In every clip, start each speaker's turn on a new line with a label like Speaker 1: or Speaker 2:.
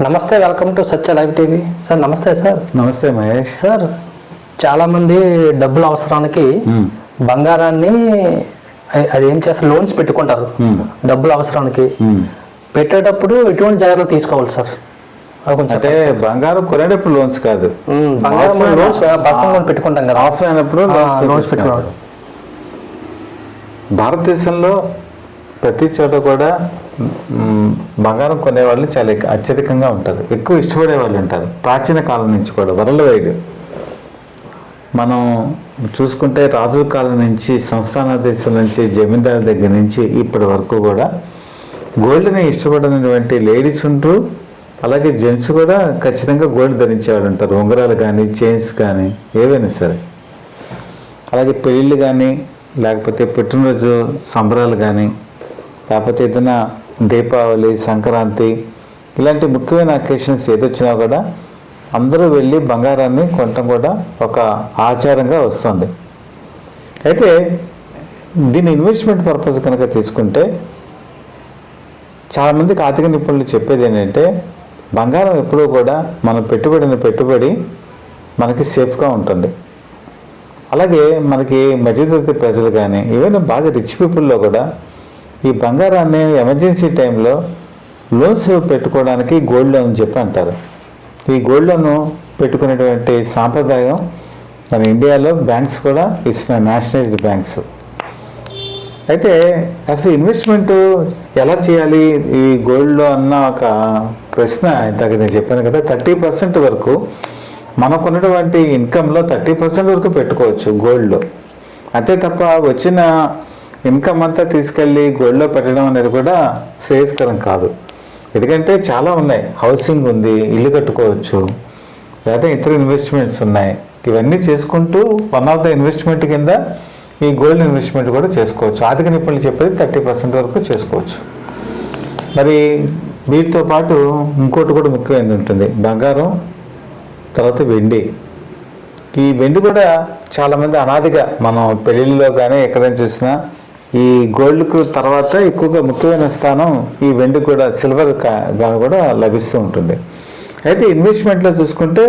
Speaker 1: నమస్తే welcome to Satya live TV sir నమస్తే sir
Speaker 2: నమస్తే మహేష్.
Speaker 1: సార్ చాలామంది డబ్బుల అవసరానికి
Speaker 2: మ్మ్.
Speaker 1: బంగారాన్ని అది ఏం చేస్తారు? లోన్స్ పెట్టుకుంటారు.
Speaker 2: మ్మ్.
Speaker 1: డబ్బుల అవసరానికి.
Speaker 2: మ్మ్.
Speaker 1: పెట్టేటప్పుడు ఎటువంటి జాగ్రత్తలు తీసుకోవాలి సార్
Speaker 2: అంటే బంగారం కొనేటప్పుడు లోన్స్ కాదు.
Speaker 1: బంగారం లోన్స్ పెట్టుకుంటాం కదా.
Speaker 2: అవసరమైనప్పుడు లోన్స్ భారతదేశంలో ప్రతి చోట కూడా బంగారం కొనేవాళ్ళు చాలా అత్యధికంగా ఉంటారు. ఎక్కువ ఇష్టపడే వాళ్ళు ఉంటారు. ప్రాచీన కాలం నుంచి కూడా వరల్డ్ వైడ్. మనం చూసుకుంటే రాజుల కాలం నుంచి సంస్థాన దేశం నుంచి జమీందారుల దగ్గర నుంచి ఇప్పటి వరకు కూడా గోల్డ్ని ఇష్టపడినటువంటి లేడీస్ ఉంటారు అలాగే జెంట్స్ కూడా ఖచ్చితంగా గోల్డ్ ధరించేవాళ్ళు ఉంటారు. ఉంగరాలు కానీ చైన్స్ కానీ ఏవైనా సరే. అలాగే పెళ్ళిళ్ళు కానీ లేకపోతే పుట్టినరోజు సంబరాలు కానీ లేకపోతే ఏదైనా దీపావళి సంక్రాంతి ఇలాంటి ముఖ్యమైన అకేషన్స్ ఏదొచ్చినా కూడా అందరూ వెళ్ళి బంగారాన్ని కొనటం కూడా ఒక ఆచారంగా వస్తుంది. అయితే దీని ఇన్వెస్ట్మెంట్ పర్పస్ కనుక తీసుకుంటే చాలామందికి ఆర్థిక నిపుణులు చెప్పేది ఏంటంటే బంగారం ఎప్పుడూ కూడా మనం పెట్టుబడిన పెట్టుబడి మనకి సేఫ్గా ఉంటుంది. అలాగే మనకి మధ్యతరగతి ప్రజలు కానీ ఈవెన్ బాగా రిచ్ పీపుల్లో కూడా ఈ బంగారాన్ని ఎమర్జెన్సీ టైంలో లోన్స్ పెట్టుకోవడానికి గోల్డ్ లోన్ అని చెప్పి అంటారు. ఈ గోల్డ్ లోన్ పెట్టుకునేటువంటి సాంప్రదాయం మన ఇండియాలో బ్యాంక్స్ కూడా ఇస్తున్నాయి నేషనలైజ్డ్ బ్యాంక్స్. అయితే అసలు ఇన్వెస్ట్మెంట్ ఎలా చేయాలి? ఈ గోల్డ్లో అన్న ఒక ప్రశ్న ఇంతకు నేను చెప్పాను కదా థర్టీ పర్సెంట్ వరకు మనకున్నటువంటి ఇన్కంలో థర్టీ పర్సెంట్ వరకు పెట్టుకోవచ్చు గోల్డ్లో అంతే తప్ప వచ్చిన ఇన్కమ్ అంతా తీసుకెళ్ళి గోల్డ్లో పెట్టడం అనేది కూడా శ్రేయస్కరం కాదు. ఎందుకంటే చాలా ఉన్నాయి. హౌసింగ్ ఉంది ఇల్లు కట్టుకోవచ్చు లేదా ఇతర ఇన్వెస్ట్మెంట్స్ ఉన్నాయి. ఇవన్నీ చేసుకుంటూ వన్ ఆఫ్ ద ఇన్వెస్ట్మెంట్ కింద ఈ గోల్డ్ ఇన్వెస్ట్మెంట్ కూడా చేసుకోవచ్చు. ఆర్థిక నిపుణులు చెప్పేది థర్టీ పర్సెంట్ వరకు చేసుకోవచ్చు. మరి వీటితో పాటు ఇంకోటి కూడా ముఖ్యమైనది ఉంటుంది. బంగారం తర్వాత వెండి. ఈ వెండి కూడా చాలామంది అనాదిగా మనం పెళ్ళిళ్ళలో కానీ ఎక్కడైనా చూసినా ఈ గోల్డ్కు తర్వాత ఎక్కువగా ముఖ్యమైన స్థానం ఈ వెండి కూడా సిల్వర్ గాను కూడా లభిస్తూ ఉంటుంది. అయితే ఇన్వెస్ట్మెంట్లో చూసుకుంటే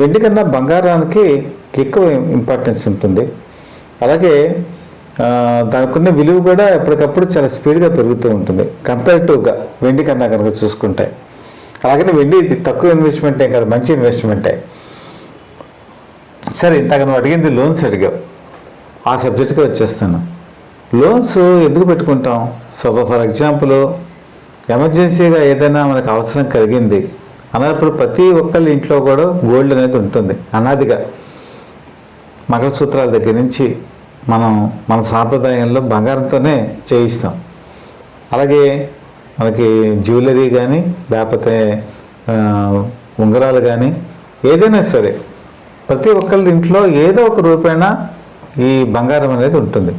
Speaker 2: వెండి కన్నా బంగారానికి ఎక్కువ ఇంపార్టెన్స్ ఉంటుంది. అలాగే దానికి ఉన్న విలువ కూడా ఎప్పటికప్పుడు చాలా స్పీడ్గా పెరుగుతూ ఉంటుంది. కంపేరిటివ్గా వెండి కన్నా కనుక చూసుకుంటే. అలాగనే వెండి తక్కువ ఇన్వెస్ట్మెంటే కదా మంచి ఇన్వెస్ట్మెంటే సరే ఇంతక నువ్వు అడిగింది లోన్స్ అడిగావు. ఆ సబ్జెక్ట్కి వచ్చేస్తాను. లోన్స్ ఎందుకు పెట్టుకుంటాం? సో ఫర్ ఎగ్జాంపుల్ ఎమర్జెన్సీగా ఏదైనా మనకు అవసరం కలిగింది. అన్నప్పుడు ప్రతి ఒక్కళ్ళ ఇంట్లో కూడా గోల్డ్ అనేది ఉంటుంది అనాదిగా. మంగళసూత్రాల దగ్గర నుంచి మనం మన సాంప్రదాయంలో బంగారంతోనే చేయిస్తాం. అలాగే మనకి జ్యువెలరీ కానీ లేకపోతే ఉంగరాలు కానీ ఏదైనా సరే ప్రతి ఒక్కళ్ళ ఇంట్లో ఏదో ఒక రూపేణ ఈ బంగారం అనేది ఉంటుంది.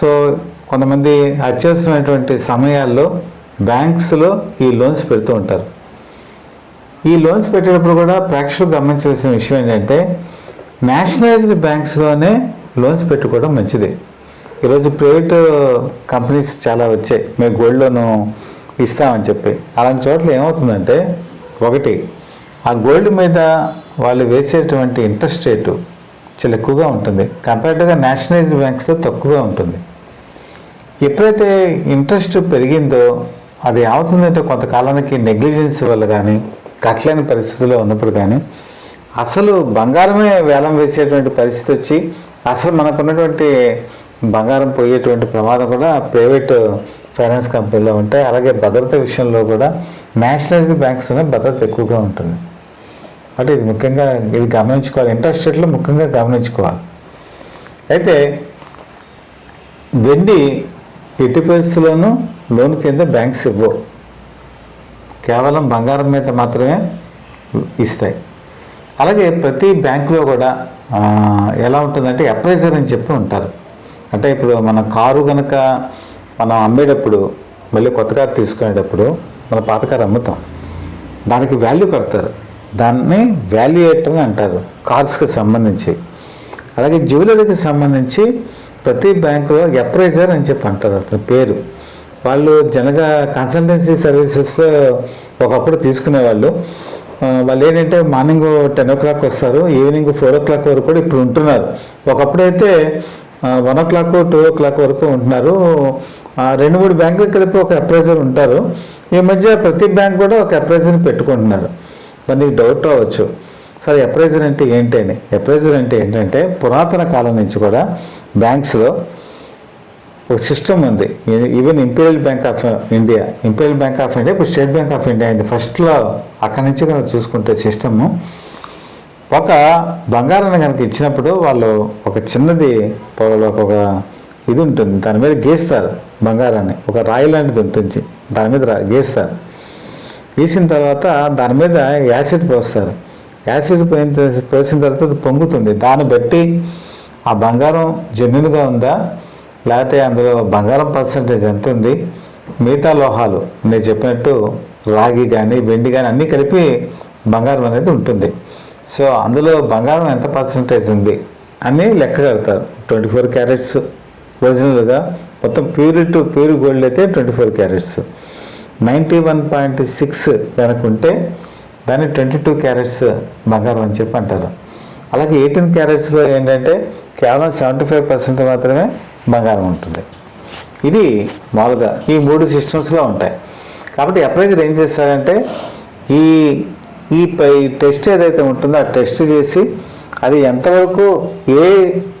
Speaker 2: సో కొంతమంది అత్యవసరమైనటువంటి సమయాల్లో బ్యాంక్స్లో ఈ లోన్స్ పెడుతూ ఉంటారు. ఈ లోన్స్ పెట్టేటప్పుడు కూడా ప్రేక్షకులు గమనించవలసిన విషయం ఏంటంటే నేషనలైజ్డ్ బ్యాంక్స్లోనే లోన్స్ పెట్టుకోవడం మంచిది. ఈరోజు ప్రైవేట్ కంపెనీస్ చాలా వచ్చాయి. మేము గోల్డ్ లోన్ ఇస్తామని చెప్పి. అలాంటి చోట్ల ఏమవుతుందంటే ఒకటి ఆ గోల్డ్ మీద వాళ్ళు వేసేటువంటి ఇంట్రెస్ట్ రేటు చాలా ఎక్కువగా ఉంటుంది. కంపేర్డ్గా నేషనలైజ్డ్ బ్యాంక్స్తో తక్కువగా ఉంటుంది. ఎప్పుడైతే ఇంట్రెస్ట్ పెరిగిందో అది ఏమవుతుందంటే కొంతకాలానికి నెగ్లిజెన్స్ వల్ల కానీ కట్టలేని పరిస్థితుల్లో ఉన్నప్పుడు కానీ అసలు బంగారమే వేలం వేసేటువంటి పరిస్థితి వచ్చి అసలు మనకున్నటువంటి బంగారం పోయేటువంటి ప్రమాదం కూడా ప్రైవేట్ ఫైనాన్స్ కంపెనీలో ఉంటాయి. అలాగే భద్రత విషయంలో కూడా నేషనలైజ్డ్ బ్యాంక్స్లోనే భద్రత ఎక్కువగా ఉంటుంది. అంటే ఇది ముఖ్యంగా ఇది గమనించుకోవాలి. ఇంట్రెస్ట్ రేట్లు ముఖ్యంగా గమనించుకోవాలి. అయితే వెండి ఎట్టి పరిస్థితుల్లోనూ లోన్ కింద బ్యాంక్స్ ఇవ్వవు. కేవలం బంగారం మీద మాత్రమే ఇస్తాయి. అలాగే ప్రతి బ్యాంకులో కూడా ఎలా ఉంటుందంటే అప్రైజర్ అని చెప్పి ఉంటారు. అంటే ఇప్పుడు మన కారు కనుక మనం అమ్మేటప్పుడు మళ్ళీ కొత్త కారు తీసుకునేటప్పుడు మన పాత కారు అమ్ముతాం. దానికి వాల్యూ కడతారు. దాన్ని వాల్యుయేటర్ అని అంటారు కార్స్కి సంబంధించి. అలాగే జ్యువెలరీకి సంబంధించి ప్రతి బ్యాంకులో అప్రైజర్ అని చెప్పి అంటారు అతని పేరు. వాళ్ళు జనగా కన్సల్టెన్సీ సర్వీసెస్లో ఒకప్పుడు తీసుకునేవాళ్ళు వాళ్ళు. ఏంటంటే మార్నింగ్ టెన్ ఓ క్లాక్ వస్తారు ఈవినింగ్ ఫోర్ ఓ క్లాక్ వరకు కూడా ఇప్పుడు ఉంటున్నారు. ఒకప్పుడైతే one o'clock two o'clock వరకు ఉంటున్నారు. రెండు మూడు బ్యాంకులు కలిపి ఒక అప్రైజర్ ఉంటారు. ఈ మధ్య ప్రతి బ్యాంక్ కూడా ఒక అప్రైజర్ని పెట్టుకుంటున్నారు. మరి నీకు డౌట్ రావచ్చు. సరే అప్రైజర్ అంటే ఏంటి అని అప్రైజర్ అంటే ఏంటంటే పురాతన కాలం నుంచి కూడా బ్యాంక్స్లో ఒక సిస్టమ్ ఉంది. Even imperial bank of India. Imperial bank of India ఇప్పుడు స్టేట్ బ్యాంక్ ఆఫ్ ఇండియా అయింది. ఫస్ట్లో అక్కడి నుంచి కనుక చూసుకుంటే సిస్టము ఒక బంగారాన్ని కనుక ఇచ్చినప్పుడు వాళ్ళు ఒక చిన్నది వాళ్ళ ఒక ఇది ఉంటుంది. దాని మీద గీస్తారు బంగారాన్ని. ఒక రాయి లాంటిది ఉంటుంది. దాని మీద గీస్తారు. వేసిన తర్వాత దాని మీద యాసిడ్ పోస్తారు. యాసిడ్ పోయిన పోసిన తర్వాత అది పొంగుతుంది. దాన్ని బట్టి ఆ బంగారం జెన్యున్గా ఉందా? లేకపోతే అందులో బంగారం పర్సంటేజ్ ఎంత ఉంది? మిగతా లోహాలు నేను చెప్పినట్టు రాగి కానీ వెండి కానీ అన్నీ కలిపి బంగారం అనేది ఉంటుంది. సో అందులో బంగారం ఎంత పర్సంటేజ్ ఉంది అని లెక్క కడతారు. ట్వంటీ ఫోర్ క్యారెట్స్ ఒరిజినల్గా. మొత్తం ప్యూర్ టు ప్యూర్ గోల్డ్ అయితే twenty four carats. Ninety one point six ఉంటే దాన్ని ట్వంటీ టూ క్యారెట్స్ బంగారం అని చెప్పి అంటారు. అలాగే ఎయిటీన్ క్యారెట్స్లో ఏంటంటే కేవలం సెవెంటీ ఫైవ్ పర్సెంట్ మాత్రమే బంగారం ఉంటుంది. ఇది మామూలుగా ఈ మూడు సిస్టమ్స్లో ఉంటాయి. కాబట్టి అప్రైజర్ ఏం చేస్తారంటే ఈ ఈ పై టెస్ట్ ఏదైతే ఉంటుందో ఆ టెస్ట్ చేసి అది ఎంతవరకు ఏ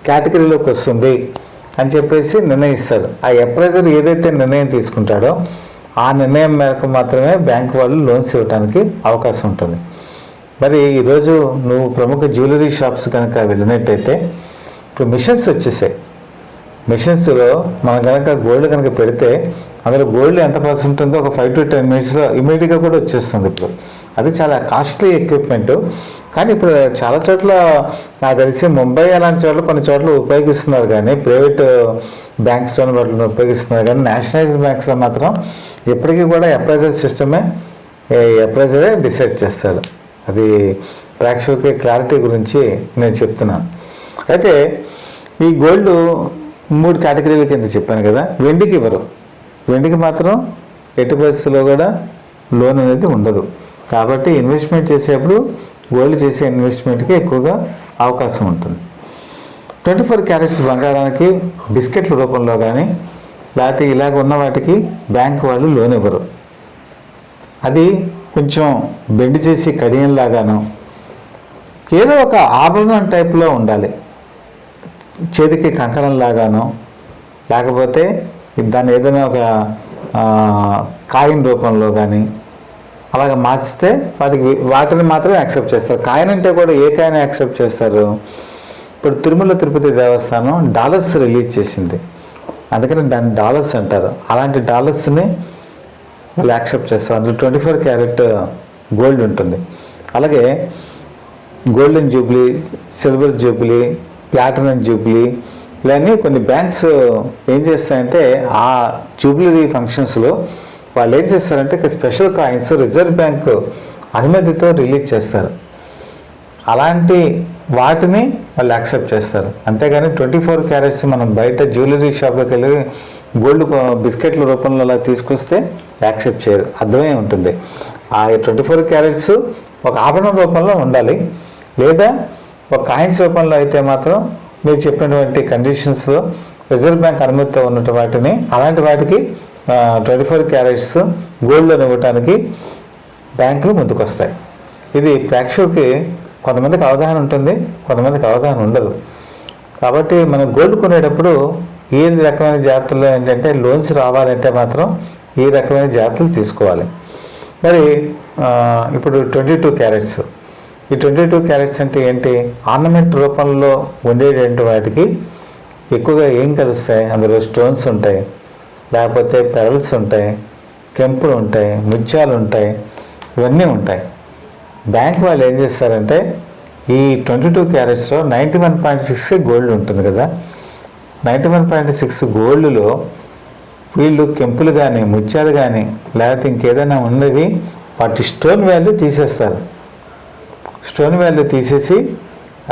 Speaker 2: కేటగిరీలోకి వస్తుంది అని చెప్పేసి నిర్ణయిస్తారు. ఆ అప్రైజర్ ఏదైతే నిర్ణయం తీసుకుంటాడో ఆ నిర్ణయం మేరకు మాత్రమే బ్యాంక్ వాళ్ళు లోన్స్ ఇవ్వడానికి అవకాశం ఉంటుంది. మరి ఈరోజు నువ్వు ప్రముఖ జ్యువెలరీ షాప్స్ కనుక వెళ్ళినట్టయితే ఇప్పుడు మిషన్స్ వచ్చేసాయి. మిషన్స్లో మనం కనుక గోల్డ్ కనుక పెడితే అందులో గోల్డ్ ఎంత పర్సెంట్ ఉంటుందో ఒక ఫైవ్ టు టెన్ మినిట్స్లో ఇమీడియట్గా కూడా వచ్చేస్తుంది ఇప్పుడు. అది చాలా కాస్ట్లీ ఎక్విప్మెంట్. కానీ ఇప్పుడు చాలా చోట్ల నాకు తెలిసి ముంబై అలాంటి చోట్ల కొన్ని చోట్ల ఉపయోగిస్తున్నారు కానీ ప్రైవేట్ బ్యాంక్స్ వాటిని ఉపయోగిస్తున్నారు కానీ నేషనలైజ్డ్ బ్యాంక్స్లో మాత్రం ఇప్పటికీ కూడా అప్రైజర్ సిస్టమే అప్రైజరే డిసైడ్ చేస్తారు. అది ప్రేక్షకులకి క్లారిటీ గురించి నేను చెప్తున్నాను. అయితే ఈ గోల్డ్ మూడు కేటగిరీల కింద చెప్పాను కదా వెండికి ఇవ్వరు. వెండికి మాత్రం ఎట్టి పరిస్థితుల్లో కూడా లోన్ అనేది ఉండదు. కాబట్టి ఇన్వెస్ట్మెంట్ చేసేప్పుడు గోల్డ్ చేసే ఇన్వెస్ట్మెంట్కి ఎక్కువగా అవకాశం ఉంటుంది. ట్వంటీ ఫోర్ క్యారెట్స్ బంగారానికి బిస్కెట్ల రూపంలో కానీ లేకపోతే ఇలాగ ఉన్న వాటికి బ్యాంక్ వాళ్ళు లోన్ ఇవ్వరు. అది కొంచెం బెండ్ చేసి కడియంలాగాను ఏదో ఒక ఆభరణం టైప్లో ఉండాలి. చేతికి కంకణంలాగాను లేకపోతే దాన్ని ఏదైనా ఒక కాయిన్ రూపంలో కానీ అలాగ మార్చితే వాటికి వాటిని మాత్రమే యాక్సెప్ట్ చేస్తారు. కాయన్ అంటే కూడా ఏ కాయిన్ యాక్సెప్ట్ చేస్తారు? ఇప్పుడు తిరుమల తిరుపతి దేవస్థానం డాలర్స్ రిలీజ్ చేసింది. అందుకని దాన్ని డాలర్స్ అంటారు. అలాంటి డాలర్స్ని వాళ్ళు యాక్సెప్ట్ చేస్తారు. అందులో ట్వంటీ ఫోర్ క్యారెట్ గోల్డ్ ఉంటుంది. అలాగే golden jubilee silver jubilee platinum jubilee ఇలానే కొన్ని బ్యాంక్స్ ఏం చేస్తాయంటే ఆ జూబ్లీ ఫంక్షన్స్లో వాళ్ళు ఏం చేస్తారంటే ఇక స్పెషల్ కాయిన్స్ రిజర్వ్ బ్యాంక్ అనుమతితో రిలీజ్ చేస్తారు. అలాంటి వాటిని వాళ్ళు యాక్సెప్ట్ చేస్తారు. అంతేగాని ట్వంటీ ఫోర్ క్యారెట్స్ మనం బయట జ్యువెలరీ షాప్లోకి వెళ్ళి గోల్డ్ బిస్కెట్ల రూపంలో అలా తీసుకొస్తే యాక్సెప్ట్ చేయరు. అర్థమే ఉంటుంది. ఆ ట్వంటీ ఫోర్ క్యారెట్స్ ఒక ఆభరణం రూపంలో ఉండాలి. లేదా ఒక కాయిన్స్ రూపంలో అయితే మాత్రం మీరు చెప్పినటువంటి కండిషన్స్లో రిజర్వ్ బ్యాంక్ అనుమతితో ఉన్నటువంటి వాటిని అలాంటి వాటికి ట్వంటీ ఫోర్ క్యారెట్స్ గోల్డ్ ఇవ్వటానికి బ్యాంకులు ముందుకొస్తాయి. ఇది ప్రేక్షకులకి కొంతమందికి అవగాహన ఉంటుంది కొంతమందికి అవగాహన ఉండదు. కాబట్టి మనం గోల్డ్ కొనేటప్పుడు ఈ రకమైన జాగ్రత్తలు ఏంటంటే లోన్స్ రావాలంటే మాత్రం ఈ రకమైన జాగ్రత్తలు తీసుకోవాలి. మరి ఇప్పుడు ట్వంటీ టూ క్యారెట్స్. ఈ ట్వంటీ టూ క్యారెట్స్ అంటే ఏంటి? ఆర్నమెంట్ రూపంలో ఉండేటువంటి వాటికి ఎక్కువగా ఏం కలుస్తాయి? అందులో స్టోన్స్ ఉంటాయి. లేకపోతే పెరల్స్ ఉంటాయి కెంపులు ఉంటాయి ముత్యాలు ఉంటాయి ఇవన్నీ ఉంటాయి. బ్యాంక్ వాళ్ళు ఏం చేస్తారంటే ఈ twenty two క్యారెట్స్లో ninety one point six gold ఉంటుంది కదా. నైంటీ వన్ పాయింట్ సిక్స్ గోల్డ్లో వీళ్ళు కెంపులు కానీ ముత్యాలు కానీ లేకపోతే ఇంకేదైనా ఉన్నవి వాటి స్టోన్ వాల్యూ తీసేస్తారు. స్టోన్ వాల్యూ తీసేసి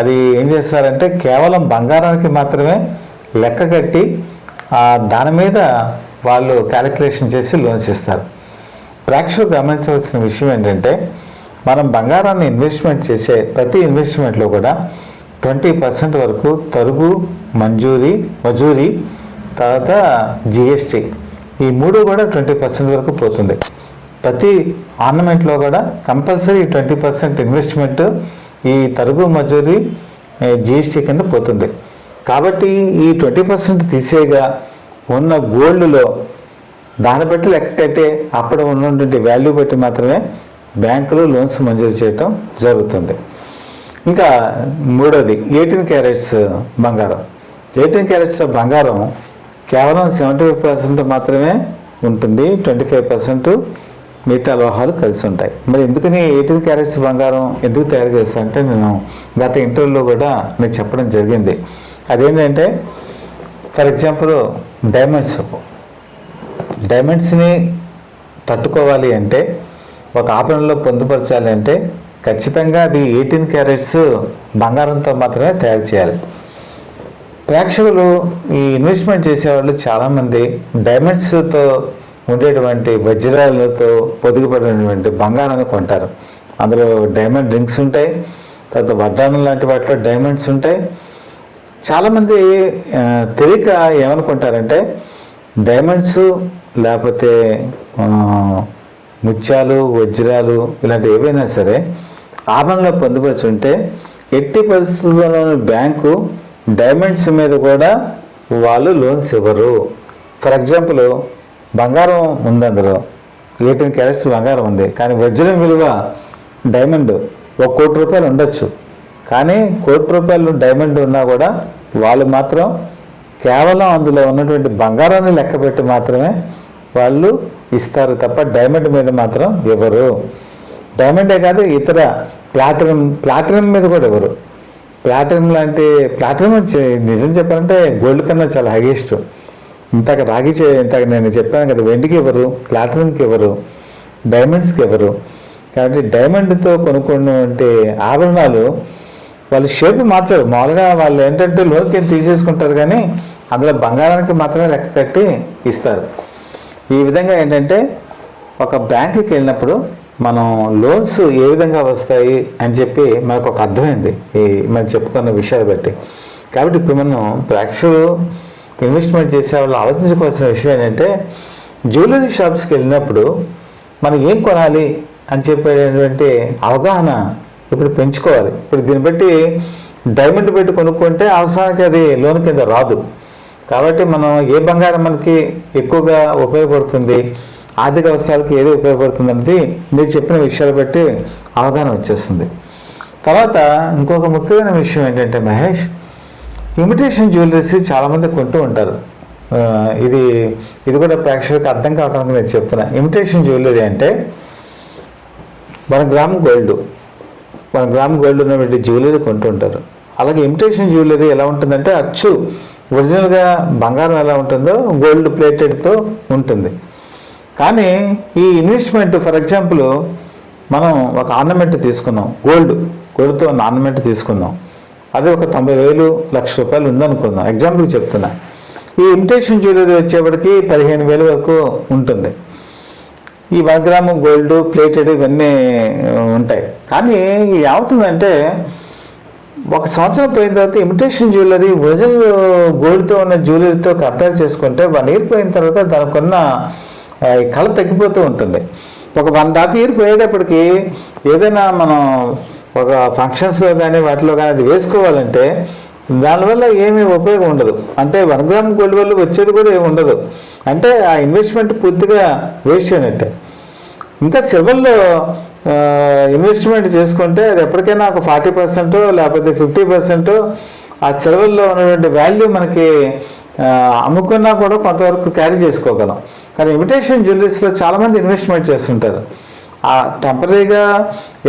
Speaker 2: అది ఏం చేస్తారంటే కేవలం బంగారానికి మాత్రమే లెక్క కట్టి ఆ దాని మీద వాళ్ళు క్యాలిక్యులేషన్ చేసి లోన్స్ ఇస్తారు ప్రేక్షకులు గమనించవలసిన విషయం ఏంటంటే మనం బంగారాన్ని ఇన్వెస్ట్మెంట్ చేసే ప్రతి ఇన్వెస్ట్మెంట్లో కూడా ట్వంటీ పర్సెంట్ వరకు తరుగు మంజూరీ మజూరీ తర్వాత జిఎస్టీ ఈ మూడు కూడా ట్వంటీ పర్సెంట్ వరకు పోతుంది. ప్రతి ఆర్నమెంట్లో కూడా కంపల్సరీ ట్వంటీ పర్సెంట్ ఇన్వెస్ట్మెంట్ ఈ తరుగు మజూరీ జిఎస్టీ కింద పోతుంది. కాబట్టి ఈ ట్వంటీ పర్సెంట్ తీసేగా ఉన్న గోల్డ్లో దాన్ని బట్టి లెక్క కట్టి అప్పుడు ఉన్నటువంటి వాల్యూ బట్టి మాత్రమే బ్యాంకులు లోన్స్ మంజూరు చేయటం జరుగుతుంది. ఇంకా మూడోది ఎయిటీన్ క్యారెట్స్ బంగారం. ఎయిటీన్ క్యారెట్స్ బంగారం కేవలం సెవెంటీ ఫైవ్ పర్సెంట్ మాత్రమే ఉంటుంది ట్వంటీ ఫైవ్ పర్సెంట్ మిగతా లోహాలు కలిసి ఉంటాయి. మరి ఎందుకని ఎయిటీన్ క్యారెట్స్ బంగారం ఎందుకు తయారు చేస్తానంటే నేను గత ఇంటర్వ్యూలో కూడా నేను చెప్పడం జరిగింది. అదేంటంటే ఫర్ ఎగ్జాంపుల్ డైమండ్స్ డైమండ్స్ని తట్టుకోవాలి అంటే ఒక ఆపణలో పొందుపరచాలి అంటే ఖచ్చితంగా అది ఎయిటీన్ క్యారెట్స్ బంగారంతో మాత్రమే తయారు చేయాలి. ప్రేక్షకులు ఈ ఇన్వెస్ట్మెంట్ చేసేవాళ్ళు చాలామంది డైమండ్స్తో ఉండేటువంటి వజ్రాలతో పొదుగుపడినటువంటి బంగారాన్ని కొంటారు. అందులో డైమండ్ రింగ్స్ ఉంటాయి తర్వాత వడ్డానం లాంటి వాటిలో డైమండ్స్ ఉంటాయి చాలామంది తెలియక ఏమనుకుంటారంటే డైమండ్స్ లేకపోతే ముత్యాలు వజ్రాలు ఇలాంటి ఏవైనా సరే ఆభరణలో పొందుపరిచి ఉంటే ఎట్టి పరిస్థితుల్లోని బ్యాంకు డైమండ్స్ మీద కూడా వాళ్ళు లోన్స్ ఇవ్వరు. ఫర్ ఎగ్జాంపుల్ బంగారం ఉంది అందులో. ఎయిటీన్ క్యారెట్స్ బంగారం ఉంది. కానీ వజ్రం విలువ డైమండ్ ఒక కోటి రూపాయలు ఉండొచ్చు. కానీ కోటి రూపాయలు డైమండ్ ఉన్నా కూడా వాళ్ళు మాత్రం కేవలం అందులో ఉన్నటువంటి బంగారాన్ని లెక్క పెట్టి మాత్రమే వాళ్ళు ఇస్తారు తప్ప డైమండ్ మీద మాత్రం ఇవ్వరు డైమండే కాదు ఇతర ప్లాటినం ప్లాటినం మీద కూడా ఇవ్వరు ప్లాటినం లాంటి ప్లాటినం నిజం చెప్పాలంటే గోల్డ్ కన్నా చాలా హైయెస్ట్. ఇంతక రాగి చే ఇంతక నేను చెప్పాను కదా వెండికి ఇవ్వరు ప్లాటినంకి ఇవ్వరు డైమండ్స్కి ఇవ్వరు కాబట్టి డైమండ్తో కొనుక్కున్నటువంటి ఆభరణాలు వాళ్ళు షేప్ మార్చరు. మామూలుగా వాళ్ళు ఏంటంటే లోన్కి తీసేసుకుంటారు కానీ అందులో బంగారానికి మాత్రమే లెక్క కట్టి ఇస్తారు. ఈ విధంగా ఏంటంటే ఒక బ్యాంకుకి వెళ్ళినప్పుడు మనం లోన్స్ ఏ విధంగా వస్తాయి అని చెప్పి మనకు ఒక అర్థమైంది. ఈ మనం చెప్పుకున్న విషయాలు బట్టి. కాబట్టి ఇప్పుడు మనం ప్రేక్షకులు ఇన్వెస్ట్మెంట్ చేసే వాళ్ళు ఆలోచించుకోవాల్సిన విషయం ఏంటంటే జ్యువెలరీ షాప్స్కి వెళ్ళినప్పుడు మనం ఏం కొనాలి అని చెప్పేటువంటి అవగాహన ఇప్పుడు పెంచుకోవాలి. ఇప్పుడు దీన్ని బట్టి డైమండ్ పెట్టి కొనుక్కుంటే అవసరానికి అది లోన్ కింద రాదు. కాబట్టి మనం ఏ బంగారం మనకి ఎక్కువగా ఉపయోగపడుతుంది ఆర్థిక అవసరాలకి ఏది ఉపయోగపడుతుంది అనేది మీరు చెప్పిన విషయాలు బట్టి అవగాహన వచ్చేస్తుంది. తర్వాత ఇంకొక ముఖ్యమైన విషయం ఏంటంటే మహేష్ ఇమిటేషన్ జ్యువెలరీస్ చాలామంది కొంటూ ఉంటారు. ఇది ఇది కూడా ప్రేక్షకులకు అర్థం కావడానికి నేను చెప్తున్నా. ఇమిటేషన్ జ్యువెలరీ అంటే మన గ్రామ్ గోల్డ్ మన గ్రామ గోల్డ్ ఉన్నటువంటి జ్యువెలరీ కొంటుంటారు. అలాగే ఇమిటేషన్ జ్యువెలరీ ఎలా ఉంటుందంటే అచ్చు ఒరిజినల్గా బంగారం ఎలా ఉంటుందో గోల్డ్ ప్లేటెడ్తో ఉంటుంది. కానీ ఈ ఇన్వెస్ట్మెంట్ ఫర్ ఎగ్జాంపుల్ మనం ఒక ఆర్నమెంట్ తీసుకున్నాం గోల్డ్ గోల్డ్తో ఉన్న ఆర్నమెంట్ తీసుకున్నాం. అది ఒక తొంభై వేలు లక్ష రూపాయలు ఉందనుకుందాం. ఎగ్జాంపుల్ చెప్తున్నా. ఈ ఇమిటేషన్ జ్యువెలరీ వచ్చేప్పటికి పదిహేను వేలు వరకు ఉంటుంది. ఈ వన్ గ్రాము గోల్డ్ ప్లేటెడ్ ఇవన్నీ ఉంటాయి. కానీ ఏమవుతుందంటే ఒక సంవత్సరం పోయిన తర్వాత ఇమిటేషన్ జ్యువెలరీ ఒరిజినల్ గోల్డ్తో ఉన్న జ్యువెలరీతో కంపేర్ చేసుకుంటే వన్ ఇయర్ పోయిన తర్వాత దానికున్న కళ తగ్గిపోతూ ఉంటుంది. ఒక వన్ హాఫ్ ఇయర్ పోయేటప్పటికి ఏదైనా మనం ఒక ఫంక్షన్స్లో కానీ వాటిలో కానీ అది వేసుకోవాలంటే దానివల్ల ఏమీ ఉపయోగం ఉండదు. అంటే వన్ గ్రామ్ గోల్డ్ వల్ల వచ్చేది కూడా ఏమి ఉండదు. అంటే ఆ ఇన్వెస్ట్మెంట్ పూర్తిగా వేస్ట్ అయినట్టే ఇంకా సివిల్లో ఇన్వెస్ట్మెంట్ చేసుకుంటే అది ఎప్పటికైనా ఒక ఫార్టీ పర్సెంట్ లేకపోతే ఫిఫ్టీ పర్సెంట్ ఆ సిల్వర్లో ఉన్నటువంటి వాల్యూ మనకి అమ్ముకున్నా కూడా కొంతవరకు క్యారీ చేసుకోగలం. కానీ ఇమిటేషన్ జ్యువెలరీస్లో చాలామంది ఇన్వెస్ట్మెంట్ చేస్తుంటారు. ఆ టెంపరీగా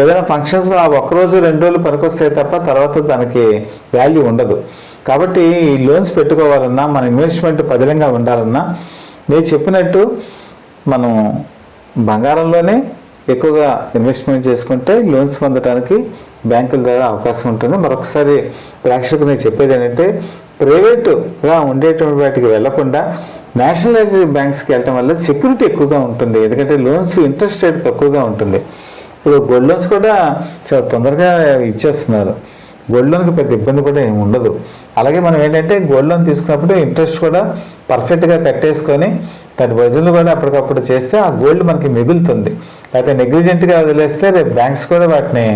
Speaker 2: ఏదైనా ఫంక్షన్స్ ఆ ఒక్కరోజు రెండు రోజులు పనికొస్తాయి తప్ప తర్వాత దానికి వాల్యూ ఉండదు. కాబట్టి ఈ లోన్స్ పెట్టుకోవాలన్నా మన ఇన్వెస్ట్మెంట్ పదిలంగా ఉండాలన్నా నేను చెప్పినట్టు మనం బంగారంలోనే ఎక్కువగా ఇన్వెస్ట్మెంట్ చేసుకుంటే లోన్స్ పొందడానికి బ్యాంకుల ద్వారా అవకాశం ఉంటుంది. మరొకసారి ప్రేక్షకులు నేను చెప్పేది ఏంటంటే ప్రైవేటుగా ఉండేటువంటి వాటికి వెళ్ళకుండా నేషనలైజ్ బ్యాంక్స్కి వెళ్ళటం వల్ల సెక్యూరిటీ ఎక్కువగా ఉంటుంది. ఎందుకంటే లోన్స్ ఇంట్రెస్ట్ రేట్ తక్కువగా ఉంటుంది. ఇప్పుడు గోల్డ్ లోన్స్ కూడా చాలా తొందరగా ఇచ్చేస్తున్నారు. గోల్డ్ లోన్కి పెద్ద ఇబ్బంది కూడా ఏమి ఉండదు. అలాగే మనం ఏంటంటే గోల్డ్ లోన్ తీసుకున్నప్పుడు ఇంట్రెస్ట్ కూడా పర్ఫెక్ట్గా కట్టేసుకొని దాని వజన్లు కూడా అప్పటికప్పుడు చేస్తే ఆ గోల్డ్ మనకి మిగులుతుంది. అయితే నెగ్లిజెంట్గా వదిలేస్తే రేపు బ్యాంక్స్ కూడా వాటిని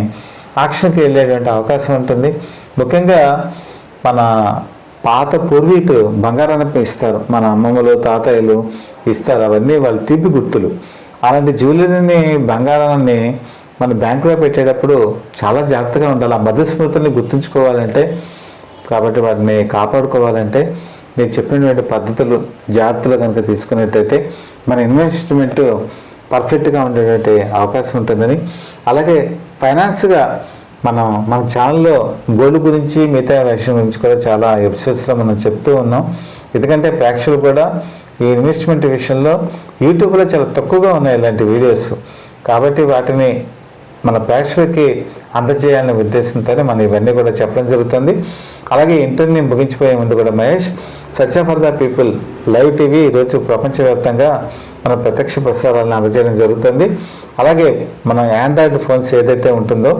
Speaker 2: ఆక్షన్కి వెళ్ళేటువంటి అవకాశం ఉంటుంది. ముఖ్యంగా మన పాత పూర్వీకులు బంగారాన్ని ఇస్తారు. మన అమ్మమ్మలు తాతయ్యలు ఇస్తారు. అవన్నీ వాళ్ళు తీపి గుర్తులు. అలాంటి జ్యువెలరీని బంగారాన్ని మన బ్యాంకులో పెట్టేటప్పుడు చాలా జాగ్రత్తగా ఉండాలి. ఆ మధుస్మృతుల్ని గుర్తుంచుకోవాలంటే కాబట్టి వాటిని కాపాడుకోవాలంటే నేను చెప్పినటువంటి పద్ధతులు జాగ్రత్తలు కనుక తీసుకున్నట్టయితే మన ఇన్వెస్ట్మెంట్ పర్ఫెక్ట్గా ఉండేటువంటి అవకాశం ఉంటుందని. అలాగే ఫైనాన్స్గా మనం మన ఛానల్లో గోల్డ్ గురించి మిగతా విషయం గురించి కూడా చాలా ఎపిసోడ్స్లో మనం చెప్తూ ఉన్నాం. ఎందుకంటే ప్రేక్షకులు కూడా ఈ ఇన్వెస్ట్మెంట్ విషయంలో యూట్యూబ్లో చాలా తక్కువగా ఉన్నాయి ఇలాంటి వీడియోస్. కాబట్టి వాటిని మన ప్రేక్షకులకి అందజేయాలనే ఉద్దేశంతోనే మనం ఇవన్నీ కూడా చెప్పడం జరుగుతుంది. అలాగే ఇంటర్ని ముగించిపోయే ముందు కూడా Mahesh Satya for the people live TV ఈరోజు ప్రపంచవ్యాప్తంగా మన ప్రత్యక్ష ప్రసారాలను అందజేయడం జరుగుతుంది. అలాగే మన ఆండ్రాయిడ్ ఫోన్స్ ఏదైతే ఉంటుందో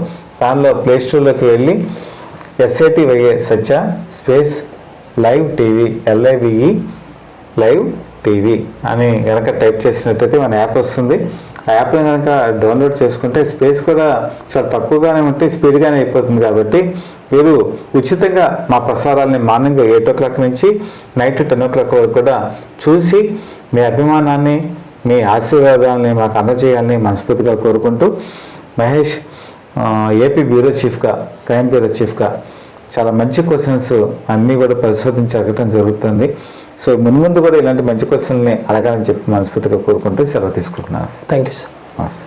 Speaker 2: దానిలో ప్లే స్టోర్లోకి వెళ్ళి S A T Y A Satya space live TV L I V E live TV అని కనుక టైప్ చేసినట్టయితే మన యాప్ వస్తుంది. ఆ యాప్ని కనుక డౌన్లోడ్ చేసుకుంటే స్పేస్ కూడా చాలా తక్కువగానే ఉంటే స్పీడ్గానే అయిపోతుంది కాబట్టి మీరు ఉచితంగా మా ప్రసారాలని మార్నింగ్ ఎయిట్ ఓ క్లాక్ నుంచి నైట్ టెన్ ఓ క్లాక్ వరకు కూడా చూసి మీ అభిమానాన్ని మీ ఆశీర్వాదాలని మాకు అందజేయాలని మనస్ఫూర్తిగా కోరుకుంటూ మహేష్ ఏపీ బ్యూరో చీఫ్గా క్రైమ్ బ్యూరో చీఫ్గా చాలా మంచి క్వశ్చన్స్ అన్నీ కూడా పరిశోధించగటం జరుగుతుంది. సో మున్ముందు కూడా ఇలాంటి మంచి క్వశ్చన్ని అడగాలని చెప్పి మనస్ఫూర్తిగా కోరుకుంటూ సెలవు తీసుకుంటున్నాను.
Speaker 1: థ్యాంక్ యూ సార్
Speaker 2: నమస్తే.